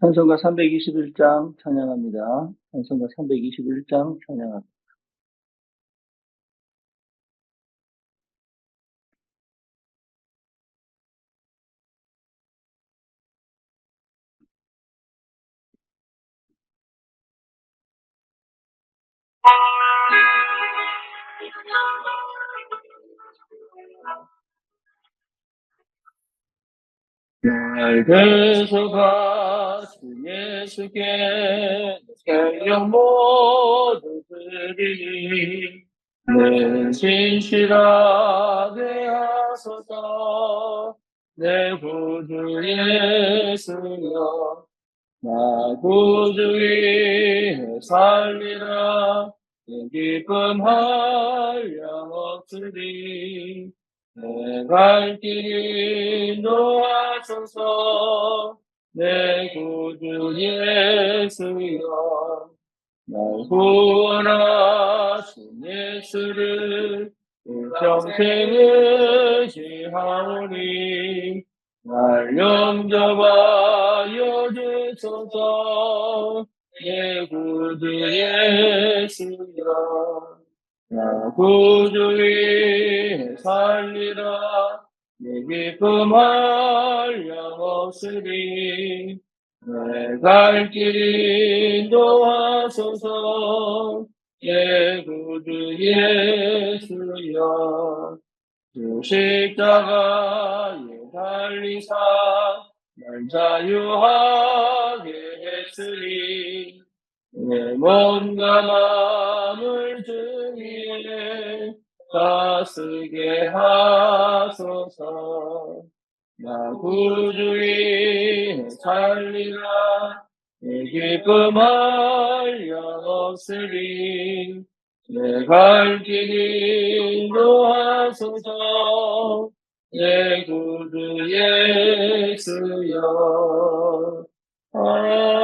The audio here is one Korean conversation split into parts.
찬송가 321장 찬양합니다. 찬송가 321장 찬양합니다. 날 대소가신 예수께 생명 모두 드리니 내 진실하게 하소서. 내 구주 예수여 나 구주 위해 살리라. 내 기쁨 한량 없으리. 내 갈 길이 놓아소서 내 구주 예수여 날 구원하신 예수를 평생 의지하오니 날 영접하여 주소서 내 구주 예수여. 나 구주 위해 살리라. 내 기쁨 한량 없으리 내갈 길이 인도하소서. 내 구주 예수여. 주 십자가에 달리사. 날 자유하게 했으니 내 몸과 마음을 다스게 하소서. 나 구주의 살리라. 내 기쁨 한량 없으리. 내갈 길이 인도하소서. 내 구주 예수여. 아멘.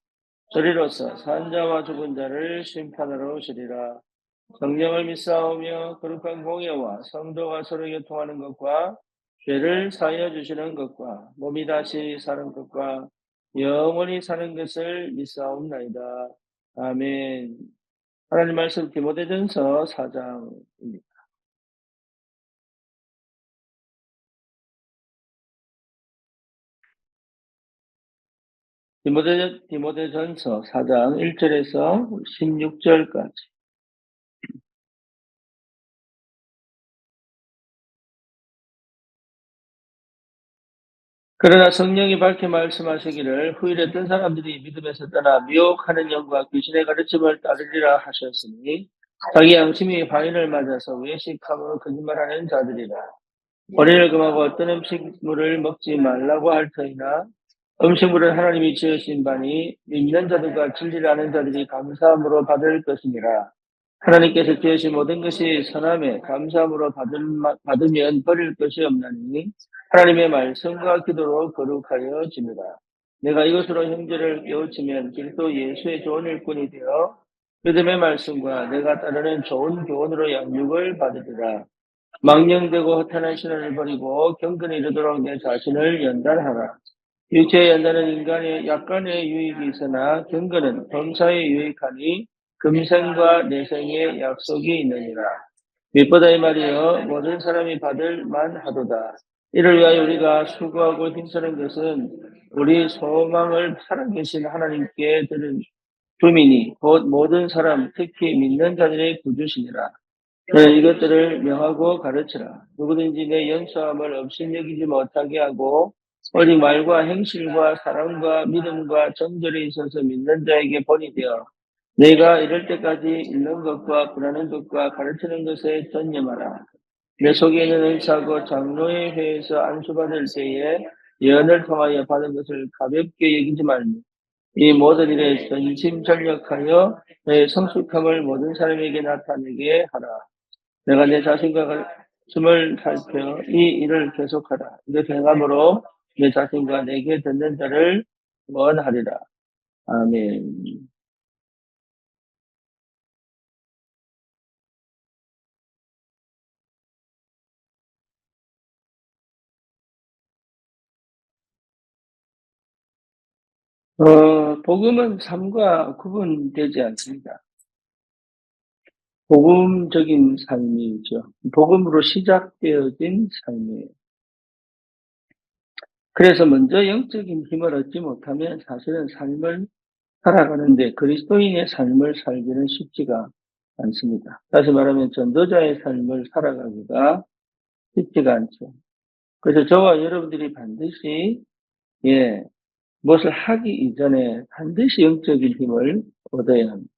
저리로서 산자와 죽은 자를 심판하러 오시리라. 성령을 믿사오며 거룩한 공예와 성도가 서로 교통하는 것과 죄를 사하여 주시는 것과 몸이 다시 사는 것과 영원히 사는 것을 믿사옵나이다. 아멘. 하나님 말씀 디모데전서 4장입니다. 디모데, 디모데전서 4장 1절에서 16절까지. 그러나 성령이 밝게 말씀하시기를 후일에 뜬 사람들이 믿음에서 떠나 미혹하는 영과 귀신의 가르침을 따르리라 하셨으니 자기 양심이 방인을 맞아서 외식함으로 거짓말하는 자들이라. 머리를 금하고 어떤 음식물을 먹지 말라고 할 터이나 음식물은 하나님이 지으신 바니 믿는 자들과 진리를 아는 자들이 감사함으로 받을 것이니라. 하나님께서 지으신 모든 것이 선함에 감사함으로 받으면 버릴 것이 없나니 하나님의 말씀과 기도로 거룩하여 집니다. 내가 이것으로 형제를 깨우치면 그리스도 예수의 좋은 일꾼이 되어 믿음의 말씀과 내가 따르는 좋은 교훈으로 양육을 받으리라. 망령되고 허탄한 신앙을 버리고 경건에 이르도록 내 자신을 연단하라. 육체의 연단은 인간의 약간의 유익이 있으나 경건은 범사에 유익하니 금생과 내생의 약속이 있느니라. 밑보다 이 말이여 모든 사람이 받을 만하도다. 이를 위하여 우리가 수고하고 힘쓰는 것은 우리 소망을 살아계신 하나님께 들은 주민이 곧 모든 사람 특히 믿는 자들의 구주시니라. 너는 이것들을 명하고 가르치라. 누구든지 내 연수함을 업신여기지 못하게 하고 오직 말과 행실과 사랑과 믿음과 정절에 있어서 믿는 자에게 본이 되어 내가 이럴 때까지 읽는 것과 불하는 것과 가르치는 것에 전념하라. 내 속에 있는 은사고 장로의 회에서 안수받을 때에 예언을 통하여 받은 것을 가볍게 여기지 말며 이 모든 일에 전심전력하여 내 성숙함을 모든 사람에게 나타내게 하라. 내가 내 자신과 같음을 살펴 이 일을 계속하라. 이렇게 행함으로 내 자신과 내게 듣는 자를 원하리라. 아멘. 어, 복음은 삶과 구분되지 않습니다. 복음적인 삶이죠. 복음으로 시작되어진 삶이에요. 그래서 먼저 영적인 힘을 얻지 못하면 사실은 삶을 살아가는데 그리스도인의 삶을 살기는 쉽지가 않습니다. 다시 말하면 전도자의 삶을 살아가기가 쉽지가 않죠. 그래서 저와 여러분들이 반드시 예 무엇을 하기 이전에 반드시 영적인 힘을 얻어야 합니다.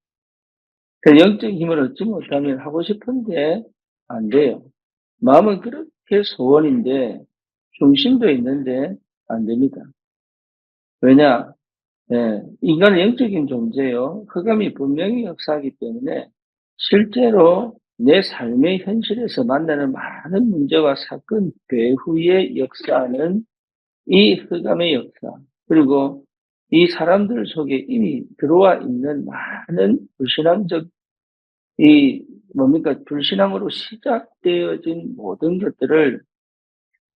그 영적인 힘을 얻지 못하면 하고 싶은데 안 돼요. 마음은 그렇게 소원인데 중심도 있는데 안 됩니다. 왜냐? 예, 인간은 영적인 존재요. 흑암이 분명히 역사하기 때문에 실제로 내 삶의 현실에서 만나는 많은 문제와 사건 배후에 역사하는 이 흑암의 역사, 그리고 이 사람들 속에 이미 들어와 있는 많은 불신앙적, 이 뭡니까, 불신앙으로 시작되어진 모든 것들을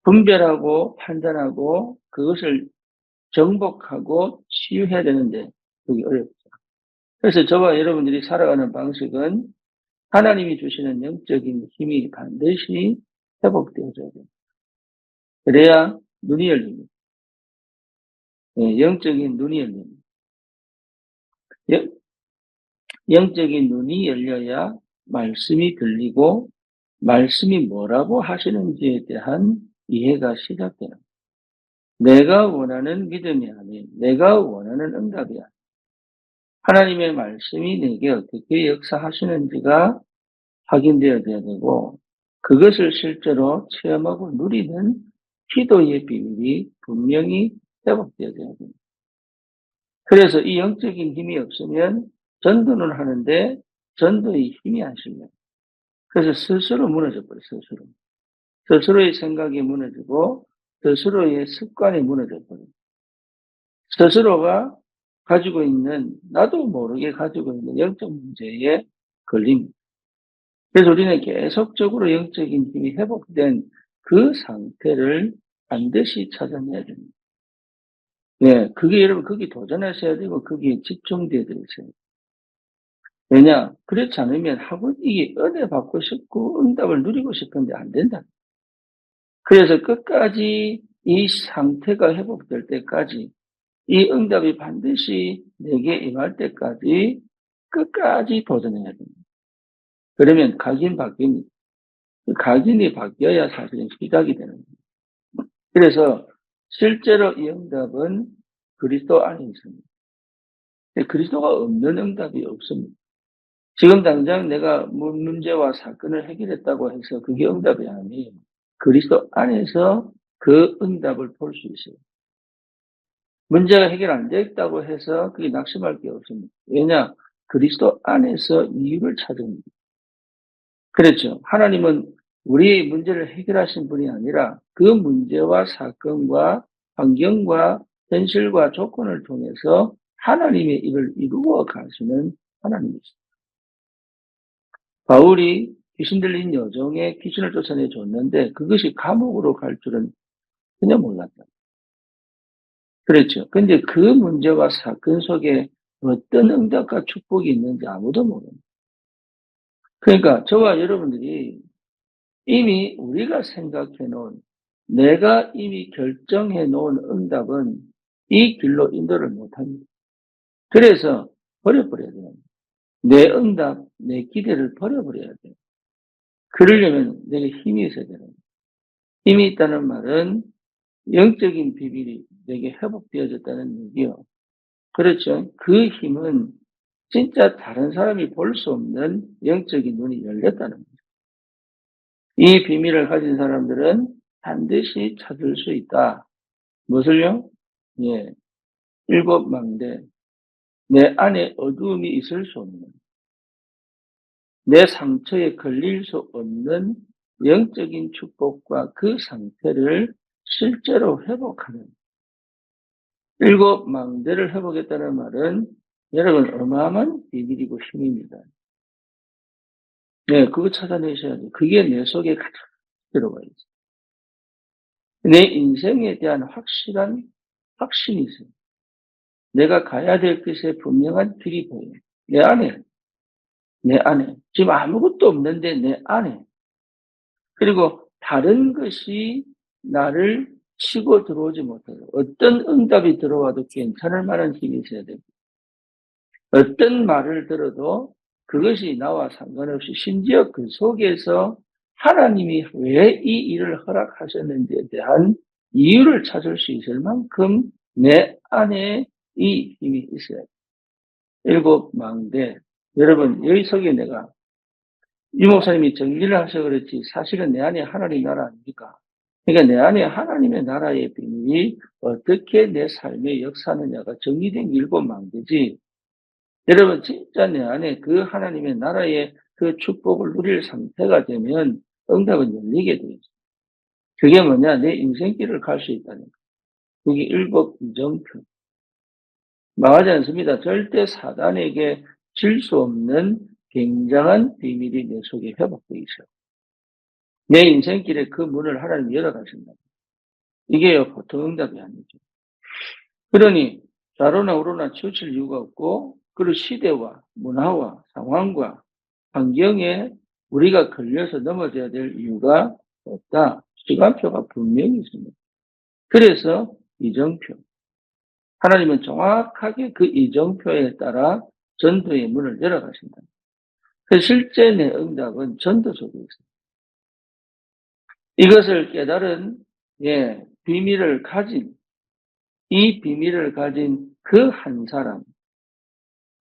분별하고 판단하고 그것을 정복하고 치유해야 되는데 그게 어렵죠. 그래서 저와 여러분들이 살아가는 방식은 하나님이 주시는 영적인 힘이 반드시 회복되어져야 됩니다. 그래야 눈이 열립니다. 예, 영적인 눈이 열립니다. 영, 영적인 눈이 열려야 말씀이 들리고 말씀이 뭐라고 하시는지에 대한 이해가 시작되는 내가 원하는 믿음이 아닌 내가 원하는 응답이 아닌 하나님의 말씀이 내게 어떻게 역사하시는지가 확인되어야 되고 그것을 실제로 체험하고 누리는 기도의 비밀이 분명히 회복되어야 됩니다. 그래서 이 영적인 힘이 없으면 전도는 하는데 전도의 힘이 안 실려요. 그래서 스스로 무너져 버려요, 스스로. 스스로의 생각이 무너지고 스스로의 습관이 무너져 버려요. 스스로가 가지고 있는 나도 모르게 가지고 있는 영적 문제에 걸립니다. 그래서 우리는 계속적으로 영적인 힘이 회복된 그 상태를 반드시 찾아내야 됩니다. 네, 그게 여러분 거기 도전하셔야 되고 거기에 집중되어야 되어요. 왜냐? 그렇지 않으면 하고 이게 은혜 받고 싶고 응답을 누리고 싶은데 안 된다. 그래서 끝까지 이 상태가 회복될 때까지 이 응답이 반드시 내게 임할 때까지 끝까지 도전해야 됩니다. 그러면 각인 바뀝니다. 그 각인이 바뀌어야 사실은 시작이 되는 겁니다. 그래서 실제로 이 응답은 그리스도 안에 있습니다. 그리스도가 없는 응답이 없습니다. 지금 당장 내가 문제와 사건을 해결했다고 해서 그게 응답이 아니에요. 그리스도 안에서 그 응답을 볼 수 있어요. 문제가 해결 안 됐다고 해서 그게 낙심할 게 없습니다. 왜냐? 그리스도 안에서 이유를 찾습니다. 그렇죠. 하나님은 우리의 문제를 해결하신 분이 아니라 그 문제와 사건과 환경과 현실과 조건을 통해서 하나님의 일을 이루어 가시는 하나님이십니다. 바울이 귀신 들린 여종의 귀신을 쫓아내 줬는데 그것이 감옥으로 갈 줄은 전혀 몰랐다. 그렇죠. 근데 그 문제와 사건 속에 어떤 응답과 축복이 있는지 아무도 모릅니다. 그러니까 저와 여러분들이 이미 우리가 생각해 놓은 내가 이미 결정해 놓은 응답은 이 길로 인도를 못합니다. 그래서 버려버려야 돼요. 내 응답, 내 기대를 버려버려야 돼요. 그러려면 내게 힘이 있어야 되는 거예요. 힘이 있다는 말은 영적인 비밀이 내게 회복되어졌다는 얘기요. 그렇죠. 그 힘은 진짜 다른 사람이 볼 수 없는 영적인 눈이 열렸다는 거죠. 이 비밀을 가진 사람들은 반드시 찾을 수 있다. 무엇을요? 예. 일곱 망대. 내 안에 어두움이 있을 수 없는, 내 상처에 걸릴 수 없는 영적인 축복과 그 상태를 실제로 회복하는 일곱 망대를 회복했다는 말은 여러분 어마어마한 비밀이고 힘입니다. 네, 그거 찾아내셔야 돼요. 그게 내 속에 가득 들어가 있어요. 내 인생에 대한 확실한 확신이 있어요. 내가 가야 될 것에 분명한 길이 보여요. 내 안에, 내 안에. 지금 아무것도 없는데 내 안에. 그리고 다른 것이 나를 치고 들어오지 못해요. 어떤 응답이 들어와도 괜찮을 만한 힘이 있어야 되고, 어떤 말을 들어도 그것이 나와 상관없이 심지어 그 속에서 하나님이 왜 이 일을 허락하셨는지에 대한 이유를 찾을 수 있을 만큼 내 안에 이 힘이 있어야 돼. 일곱 망대. 여러분, 여기 속에 내가 이 목사님이 정리를 하셔 그렇지 사실은 내 안에 하나님 나라 아닙니까? 그러니까 내 안에 하나님의 나라의 비밀이 어떻게 내 삶에 역사하느냐가 정리된 일곱 망대지. 여러분 진짜 내 안에 그 하나님의 나라의 그 축복을 누릴 상태가 되면 응답은 열리게 되죠. 그게 뭐냐? 내 인생길을 갈 수 있다는 거. 그게 일곱 이정표. 망하지 않습니다. 절대 사단에게 질 수 없는 굉장한 비밀이 내 속에 회복되어 있어요. 내 인생길에 그 문을 하나님 열어가신다. 이게 보통 응답이 아니죠. 그러니 좌로나 우로나 치우칠 이유가 없고 그리고 시대와 문화와 상황과 환경에 우리가 걸려서 넘어져야 될 이유가 없다. 시간표가 분명히 있습니다. 그래서 이정표. 하나님은 정확하게 그 이정표에 따라 전도의 문을 열어가신다. 그 실제 내 응답은 전도 속에 있습니다. 이것을 깨달은 예, 비밀을 가진 이 비밀을 가진 그 한 사람,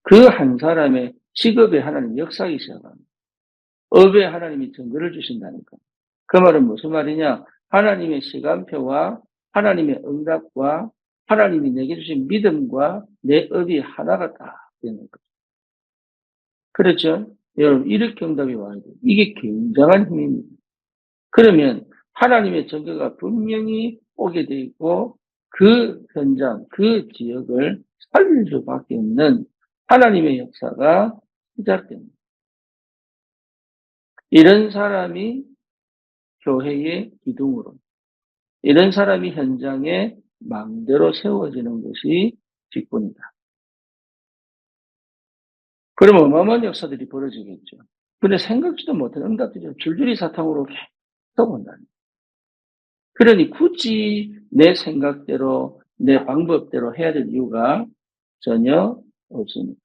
그 한 사람의 직업에 하나님 역사기 시작합니다. 업에 하나님이 증거를 주신다니까. 그 말은 무슨 말이냐? 하나님의 시간표와 하나님의 응답과 하나님이 내게 주신 믿음과 내 업이 하나가 다 되는 거죠. 그렇죠? 여러분, 이렇게 응답이 와야 돼요. 이게 굉장한 힘입니다. 그러면 하나님의 전개가 분명히 오게 돼 있고 그 현장, 그 지역을 살릴 수밖에 없는 하나님의 역사가 시작됩니다. 이런 사람이 교회의 기둥으로, 이런 사람이 현장에 망대로 세워지는 것이 직분이다. 그러면 어마어마한 역사들이 벌어지겠죠. 근데 생각지도 못한 응답들이 줄줄이 사탕으로 계속 온다는 그러니 굳이 내 생각대로, 내 방법대로 해야 될 이유가 전혀 없습니다.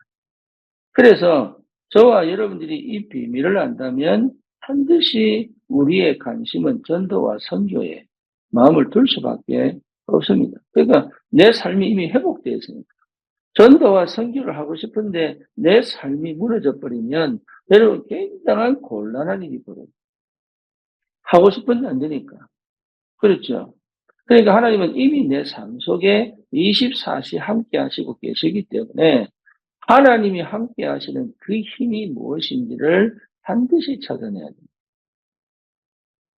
그래서 저와 여러분들이 이 비밀을 안다면 반드시 우리의 관심은 전도와 선교에 마음을 둘 수밖에 없습니다. 그러니까 내 삶이 이미 회복되어 있으니까. 전도와 선교를 하고 싶은데 내 삶이 무너져 버리면 여러분 굉장한 곤란한 일이 벌어요. 하고 싶은데 안 되니까. 그렇죠. 그러니까 하나님은 이미 내 삶 속에 24시 함께 하시고 계시기 때문에 하나님이 함께 하시는 그 힘이 무엇인지를 반드시 찾아내야 됩니다.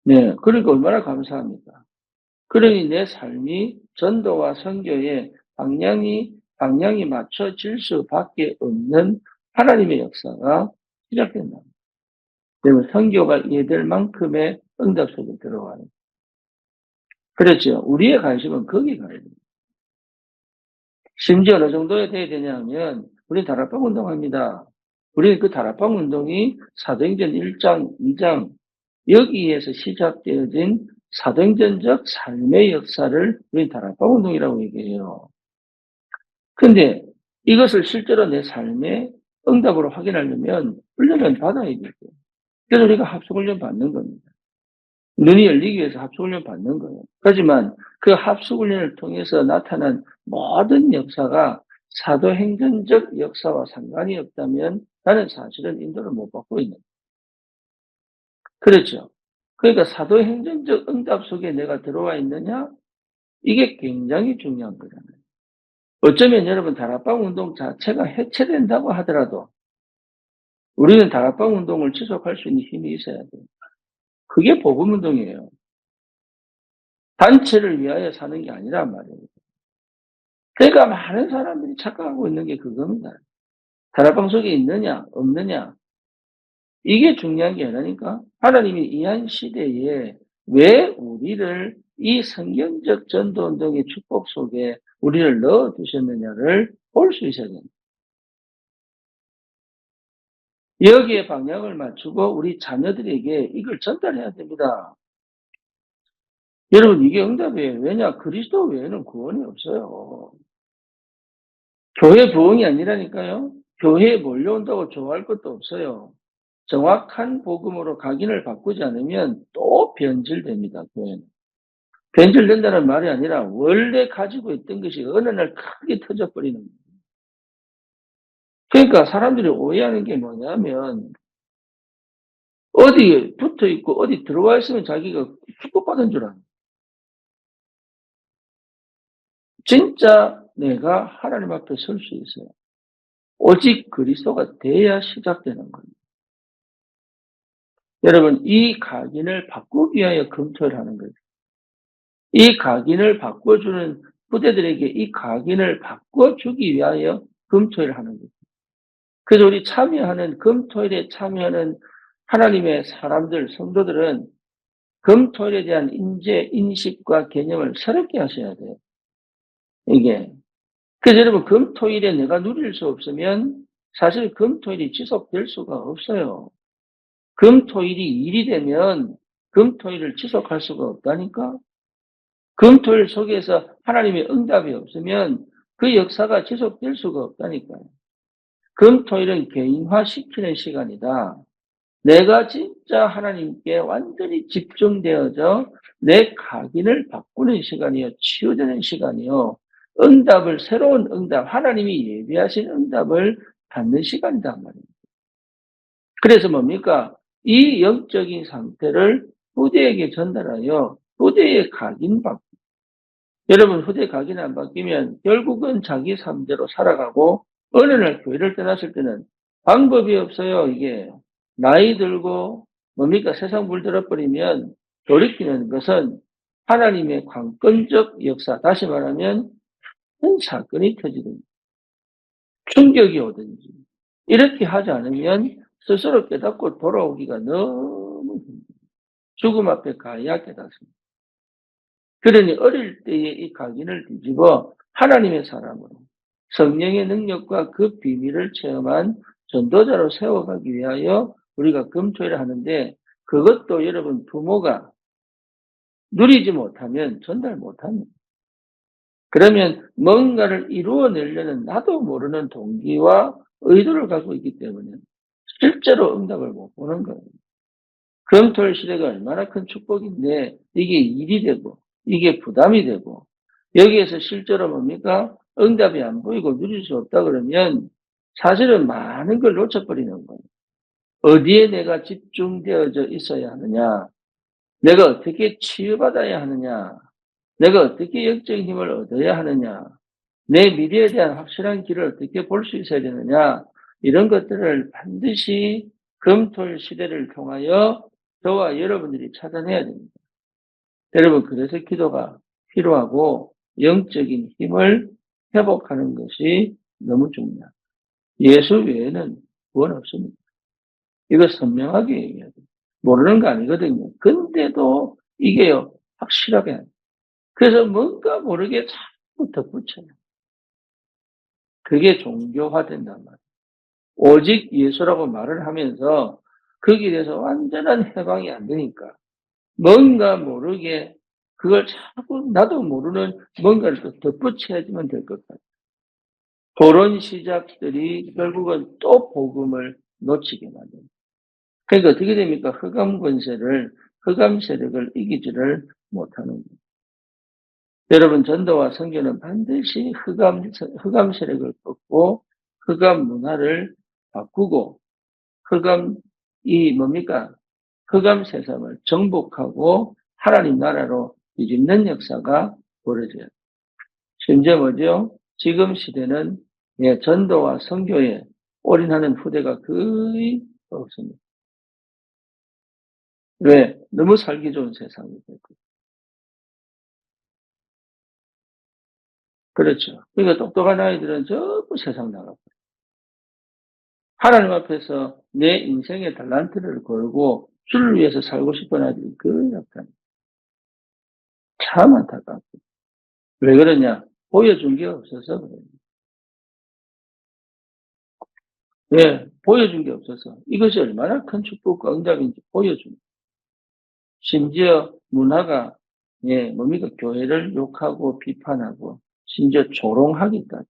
네. 그러니까 얼마나 감사합니까? 그러니 내 삶이 전도와 선교에 방향이, 방향이 맞춰질 수밖에 없는 하나님의 역사가 시작된다. 그러면 선교가 이해될 만큼의 응답 속에 들어가는. 그렇죠. 우리의 관심은 거기 가야 됩니다. 심지어 어느 정도에 돼야 되냐면, 우리 다락방 운동합니다. 우리 그 다락방 운동이 사도행전 1장, 2장, 여기에서 시작되어진 사도행전적 삶의 역사를 우리 다락방 운동이라고 얘기해요. 근데 이것을 실제로 내 삶의 응답으로 확인하려면 훈련을 받아야겠죠. 그래서 우리가 합숙훈련 받는 겁니다. 눈이 열리기 위해서 합숙훈련 받는 거예요. 하지만 그 합숙훈련을 통해서 나타난 모든 역사가 사도행전적 역사와 상관이 없다면 나는 사실은 인도를 못 받고 있는. 그렇죠. 그러니까 사도행전적 응답 속에 내가 들어와 있느냐? 이게 굉장히 중요한 거잖아요. 어쩌면 여러분 다락방 운동 자체가 해체된다고 하더라도 우리는 다락방 운동을 지속할 수 있는 힘이 있어야 돼요. 그게 복음 운동이에요. 단체를 위하여 사는 게 아니란 말이에요. 그러니까 많은 사람들이 착각하고 있는 게 그겁니다. 다락방 속에 있느냐 없느냐 이게 중요한 게 아니니까 하나님이 이한 시대에 왜 우리를 이 성경적 전도 운동의 축복 속에 우리를 넣어 두셨느냐를 볼 수 있어야 됩니다. 여기에 방향을 맞추고 우리 자녀들에게 이걸 전달해야 됩니다. 여러분 이게 응답이에요. 왜냐 그리스도 외에는 구원이 없어요. 교회 부흥이 아니라니까요. 교회에 몰려온다고 좋아할 것도 없어요. 정확한 복음으로 각인을 바꾸지 않으면 또 변질됩니다. 교회는. 변질된다는 말이 아니라 원래 가지고 있던 것이 어느 날 크게 터져버리는 거예요. 그러니까 사람들이 오해하는 게 뭐냐면 어디에 붙어 있고 어디 들어와 있으면 자기가 축복받은 줄 아는 진짜 내가 하나님 앞에 설 수 있어요. 오직 그리스도가 돼야 시작되는 거예요. 여러분, 이 각인을 바꾸기 위하여 검토를 하는 거예요. 이 각인을 바꿔주는 부대들에게 이 각인을 바꿔주기 위하여 검토를 하는 거예요. 그래서 우리 참여하는 검토일에 참여하는 하나님의 사람들, 성도들은 검토일에 대한 인재, 인식과 개념을 새롭게 하셔야 돼요. 이게. 그래서 여러분, 금토일에 내가 누릴 수 없으면 사실 금토일이 지속될 수가 없어요. 금토일이 일이 되면 금토일을 지속할 수가 없다니까? 금토일 속에서 하나님의 응답이 없으면 그 역사가 지속될 수가 없다니까요. 금토일은 개인화시키는 시간이다. 내가 진짜 하나님께 완전히 집중되어져 내 각인을 바꾸는 시간이요. 치유되는 시간이요. 응답을, 새로운 응답, 하나님이 예비하신 응답을 받는 시간이다 말입니다. 그래서 뭡니까? 이 영적인 상태를 후대에게 전달하여 후대에 각인받고 여러분 후대 각인 안 바뀌면 결국은 자기 삶대로 살아가고 어느 날 교회를 떠났을 때는 방법이 없어요 이게 나이 들고 뭡니까 세상 물들어 버리면 돌이키는 것은 하나님의 관건적 역사 다시 말하면 큰 사건이 터지든지 충격이 오든지 이렇게 하지 않으면 스스로 깨닫고 돌아오기가 너무 힘들어요. 죽음 앞에 가야 깨닫습니다. 그러니 어릴 때의 이 각인을 뒤집어 하나님의 사람으로 성령의 능력과 그 비밀을 체험한 전도자로 세워가기 위하여 우리가 금토일을 하는데 그것도 여러분 부모가 누리지 못하면 전달 못합니다. 그러면 뭔가를 이루어내려는 나도 모르는 동기와 의도를 갖고 있기 때문에 실제로 응답을 못 보는 거예요. 금토일 시대가 얼마나 큰 축복인데 이게 일이 되고 이게 부담이 되고 여기에서 실제로 뭡니까? 응답이 안 보이고 누릴 수 없다 그러면 사실은 많은 걸 놓쳐버리는 거예요. 어디에 내가 집중되어져 있어야 하느냐? 내가 어떻게 치유받아야 하느냐? 내가 어떻게 영적인 힘을 얻어야 하느냐? 내 미래에 대한 확실한 길을 어떻게 볼 수 있어야 되느냐? 이런 것들을 반드시 금토일 시대를 통하여 저와 여러분들이 찾아내야 됩니다. 여러분, 그래서 기도가 필요하고 영적인 힘을 회복하는 것이 너무 중요합니다. 예수 외에는 구원 없습니다. 이거 선명하게 얘기해야 돼요. 모르는 거 아니거든요. 근데도 이게요, 확실하게. 그래서 뭔가 모르게 자꾸 덧붙여요. 그게 종교화된단 말이에요. 오직 예수라고 말을 하면서 거기에 대해서 완전한 해방이 안 되니까 뭔가 모르게 그걸 자꾸 나도 모르는 뭔가를 또 덧붙여야지만 될 것 같아요. 그런 시작들이 결국은 또 복음을 놓치게 만듭니다. 그러니까 어떻게 됩니까? 흑암 권세를, 흑암 세력을 이기지를 못하는 거예요. 여러분, 전도와 선교는 반드시 흑암, 흑암 세력을 꺾고 흑암 문화를 바꾸고 흑암 이 뭡니까? 흑암 세상을 정복하고 하나님 나라로 뒤집는 역사가 돼. 심지어 뭐죠? 지금 시대는 예, 전도와 선교에 올인하는 후대가 거의 없습니다. 왜? 너무 살기 좋은 세상이 됐고. 그렇죠. 그러니까 똑똑한 아이들은 전부 세상 나가고. 하나님 앞에서 내 인생의 달란트를 걸고 주를 위해서 살고 싶은 아이들이 거의 없다. 참 안타깝고. 왜 그러냐? 보여준 게 없어서 그래요. 왜? 보여준 게 없어서. 이것이 얼마나 큰 축복과 응답인지 보여준. 심지어 문화가, 예, 뭡니까? 교회를 욕하고 비판하고, 심지어 조롱하기까지.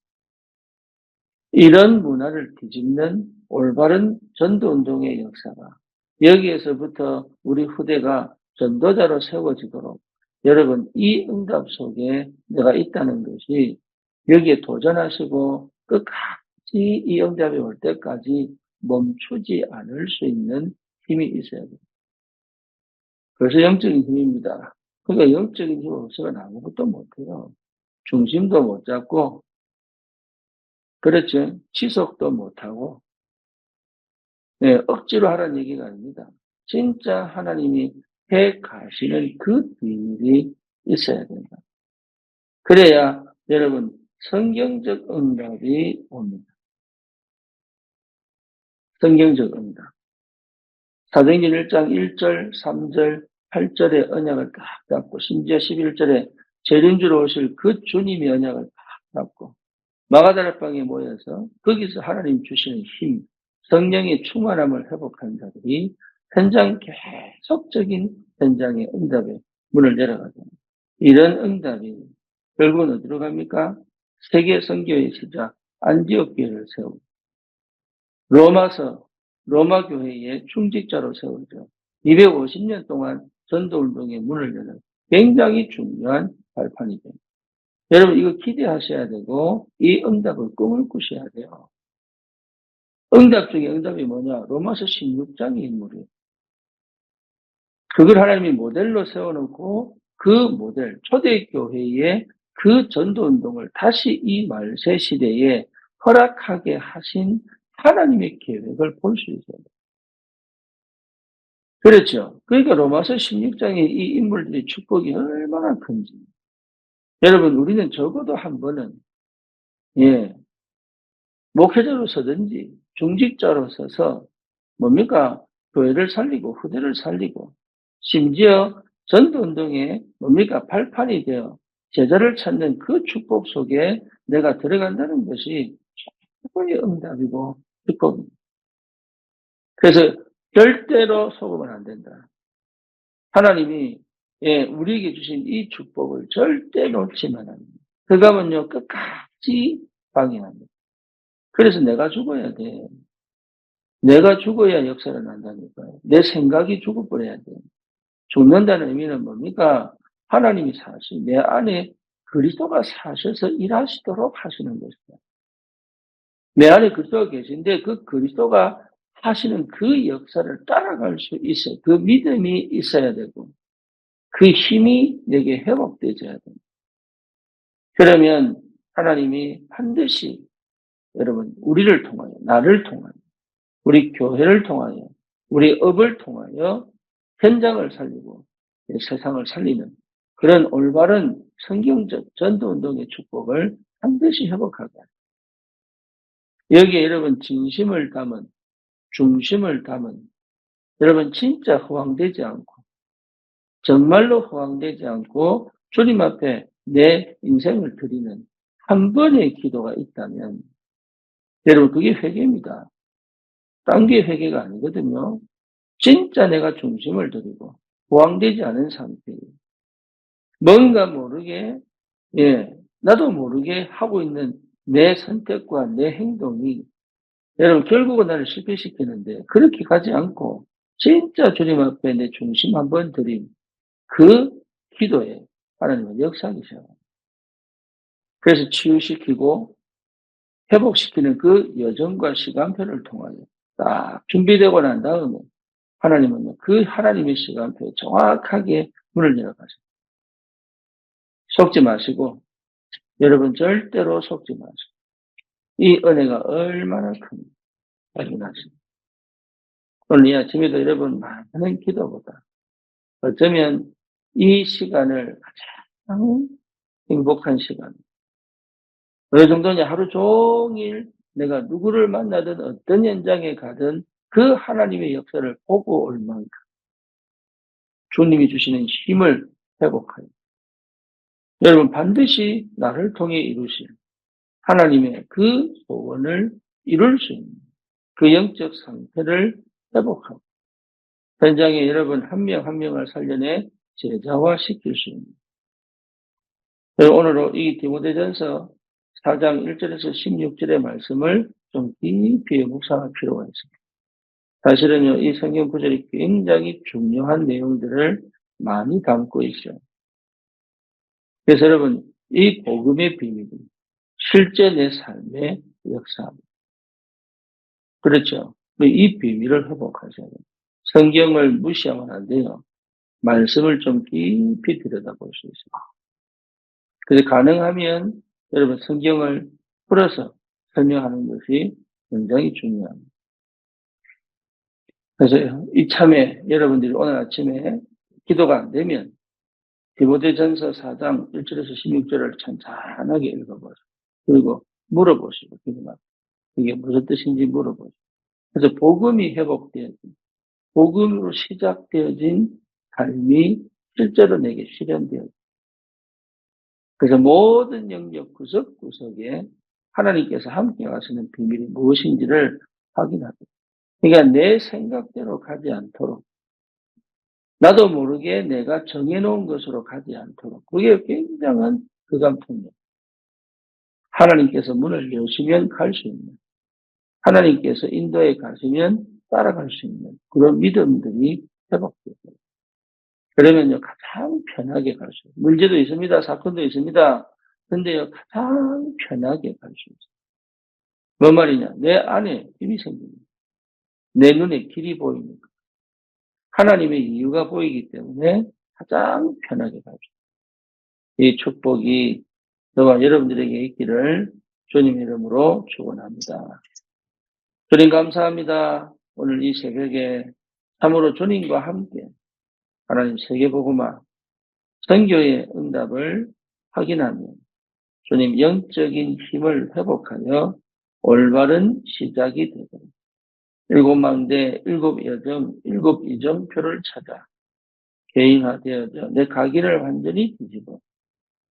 이런 문화를 뒤집는 올바른 전도 운동의 역사가 여기에서부터 우리 후대가 전도자로 세워지도록 여러분 이 응답 속에 내가 있다는 것이 여기에 도전하시고 끝까지 이 응답이 올 때까지 멈추지 않을 수 있는 힘이 있어야 돼요. 그래서 영적인 힘입니다. 그러니까 영적인 힘 없으면 아무것도 못해요. 중심도 못 잡고 그렇죠. 지속도 못하고 네, 억지로 하라는 얘기가 아닙니다. 진짜 하나님이 해 가시는 그 비밀이 있어야 된다. 그래야 여러분 성경적 응답이 옵니다. 성경적 응답. 사도행전 1장 1절, 3절, 8절의 언약을 딱 잡고 심지어 11절에 재림주로 오실 그 주님의 언약을 딱 잡고 마가다락방에 모여서 거기서 하나님 주시는 힘, 성령의 충만함을 회복한 자들이 현장 계속적인 현장의 응답에 문을 열어가죠. 이런 응답이 결국은 어디로 갑니까? 세계 선교의 시작 안디옥 교회를 세우고 로마서 로마 교회의 충직자로 세우죠. 250년 동안 전도 운동의 문을 여는 굉장히 중요한 발판이 됩니다. 여러분 이거 기대하셔야 되고 이 응답을 꿈을 꾸셔야 돼요. 응답 중에 응답이 뭐냐? 로마서 16장의 인물이에요. 그걸 하나님이 모델로 세워놓고 그 모델, 초대교회의 그 전도운동을 다시 이 말세 시대에 허락하게 하신 하나님의 계획을 볼 수 있어요. 그렇죠. 그러니까 로마서 16장의 이 인물들의 축복이 얼마나 큰지. 여러분, 우리는 적어도 한 번은, 예, 목회자로 서든지, 중직자로 서서, 뭡니까? 교회를 살리고, 후대를 살리고, 심지어 전도운동에 뭡니까? 발판이 되어 제자를 찾는 그 축복 속에 내가 들어간다는 것이 최고의 응답이고 축복입니다. 그래서 절대로 속으면 안 된다. 하나님이 예, 우리에게 주신 이 축복을 절대 놓치면 안 됩니다. 그가면요 끝까지 방해합니다. 그래서 내가 죽어야 돼. 내가 죽어야 역사를 난다니까요. 내 생각이 죽어버려야 돼. 죽는다는 의미는 뭡니까? 하나님이 사실 내 안에 그리스도가 사셔서 일하시도록 하시는 것이다. 내 안에 그리스도가 계신데 그 그리스도가 하시는 그 역사를 따라갈 수 있어요. 그 믿음이 있어야 되고 그 힘이 내게 회복되어야 됩니다. 그러면 하나님이 반드시 여러분 우리를 통하여 나를 통하여 우리 교회를 통하여 우리 업을 통하여 현장을 살리고 세상을 살리는 그런 올바른 성경적 전도운동의 축복을 반드시 회복하게 여기에 여러분 진심을 담은 중심을 담은 여러분 진짜 허황되지 않고 정말로 허황되지 않고 주님 앞에 내 인생을 드리는 한 번의 기도가 있다면 여러분 그게 회개입니다. 딴 게 회개가 아니거든요. 진짜 내가 중심을 드리고 호황되지 않은 상태예요. 뭔가 모르게 예 나도 모르게 하고 있는 내 선택과 내 행동이 여러분 결국은 나를 실패시키는데 그렇게 가지 않고 진짜 주님 앞에 내 중심 한번 드린 그 기도에 하나님은 역사하셔요. 그래서 치유시키고 회복시키는 그 여정과 시간표를 통하여 딱 준비되고 난 다음에 하나님은 그 하나님의 시간표에 정확하게 문을 열어가십니다. 속지 마시고 여러분 절대로 속지 마시고 이 은혜가 얼마나 큰 확인하십니다. 오늘 이 아침에도 여러분 많은 기도보다 어쩌면 이 시간을 가장 행복한 시간. 어느 정도냐 하루 종일 내가 누구를 만나든 어떤 현장에 가든 그 하나님의 역사를 보고 올 만큼 주님이 주시는 힘을 회복하여. 여러분 반드시 나를 통해 이루실 하나님의 그 소원을 이룰 수 있는 그 영적 상태를 회복하고 현장에 여러분 한 명 한 명을 살려내 제자화 시킬 수 있는. 오늘은 이 디모데전서 4장 1절에서 16절의 말씀을 좀 깊이 묵상할 필요가 있습니다. 사실은요, 이 성경 구절이 굉장히 중요한 내용들을 많이 담고 있어요. 그래서 여러분, 이 복음의 비밀은 실제 내 삶의 역사입니다. 그렇죠. 이 비밀을 회복하셔야 돼요. 성경을 무시하면 안 돼요. 말씀을 좀 깊이 들여다볼 수 있어요. 그래서 가능하면 여러분 성경을 풀어서 설명하는 것이 굉장히 중요합니다. 그래서 이참에 여러분들이 오늘 아침에 기도가 안 되면 디모데전서 4장 1절에서 16절을 천천하게 읽어보세요. 그리고 물어보시고 기도만 이게 무슨 뜻인지 물어보시고 그래서 복음이 회복되어진 복음으로 시작되어진 삶이 실제로 내게 실현되어진 그래서 모든 영역 구석구석에 하나님께서 함께 하시는 비밀이 무엇인지를 확인하고 그러니까 내 생각대로 가지 않도록 나도 모르게 내가 정해놓은 것으로 가지 않도록 그게 굉장한 그감통이에요. 하나님께서 문을 여시면 갈 수 있는 하나님께서 인도에 가시면 따라갈 수 있는 그런 믿음들이 회복되고 그러면요 가장 편하게 갈 수 있어요. 문제도 있습니다. 사건도 있습니다. 근데요 가장 편하게 갈 수 있어요. 뭔 말이냐? 내 안에 힘이 생깁니다. 내 눈에 길이 보이니까. 하나님의 이유가 보이기 때문에 가장 편하게 가죠. 이 축복이 저와 여러분들에게 있기를 주님 이름으로 축원합니다. 주님 감사합니다. 오늘 이 새벽에 참으로 주님과 함께 하나님 세계보고마 선교의 응답을 확인하며 주님 영적인 힘을 회복하여 올바른 시작이 되고 일곱 망대, 일곱 여정, 일곱 이정표를 찾아 개인화되어져 내 가기를 완전히 뒤집어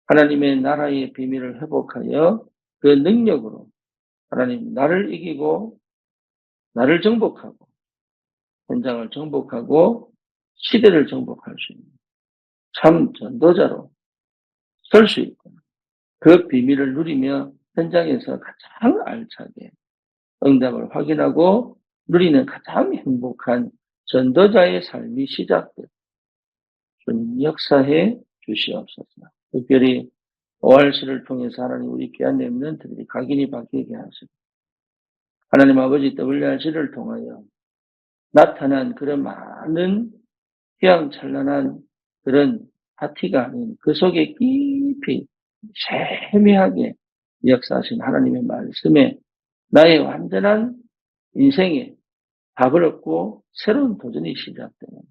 하나님의 나라의 비밀을 회복하여 그 능력으로 하나님 나를 이기고 나를 정복하고 현장을 정복하고 시대를 정복할 수 있는 참 전도자로 설 수 있고 그 비밀을 누리며 현장에서 가장 알차게 응답을 확인하고 누리는 가장 행복한 전도자의 삶이 시작되고 주님 역사해 주시옵소서. 특별히 오할시를 통해서 하나님 우리 귀한 렘넌트들이 각인이 바뀌게 하시고 하나님 아버지 WRC를 통하여 나타난 그런 많은 휘황찬란한 그런 파티가 아닌 그 속에 깊이 세미하게 역사하신 하나님의 말씀에 나의 완전한 인생에 답을 얻고 새로운 도전이 시작되는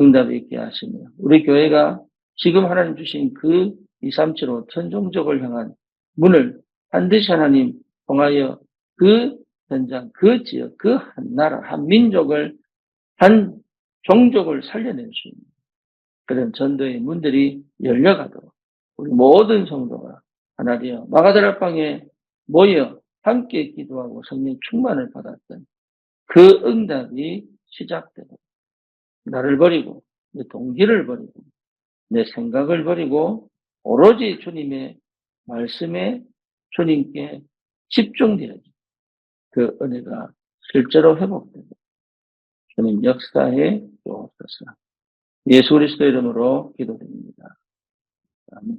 응답이 있게 하시며 우리 교회가 지금 하나님 주신 그 2, 3, 7, 5 천종족을 향한 문을 반드시 하나님 통하여 그 현장, 그 지역, 그 한 나라, 한 민족을, 한 종족을 살려낼 수 있는 그런 전도의 문들이 열려가도록 우리 모든 성도가 하나 되어 마가다락방에 모여 함께 기도하고 성령 충만을 받았던 그 응답이 시작되고 나를 버리고 내 동기를 버리고 내 생각을 버리고 오로지 주님의 말씀에 주님께 집중되어진 그 은혜가 실제로 회복되고 주님 역사에 주옵소서. 예수 그리스도 이름으로 기도드립니다. 아멘.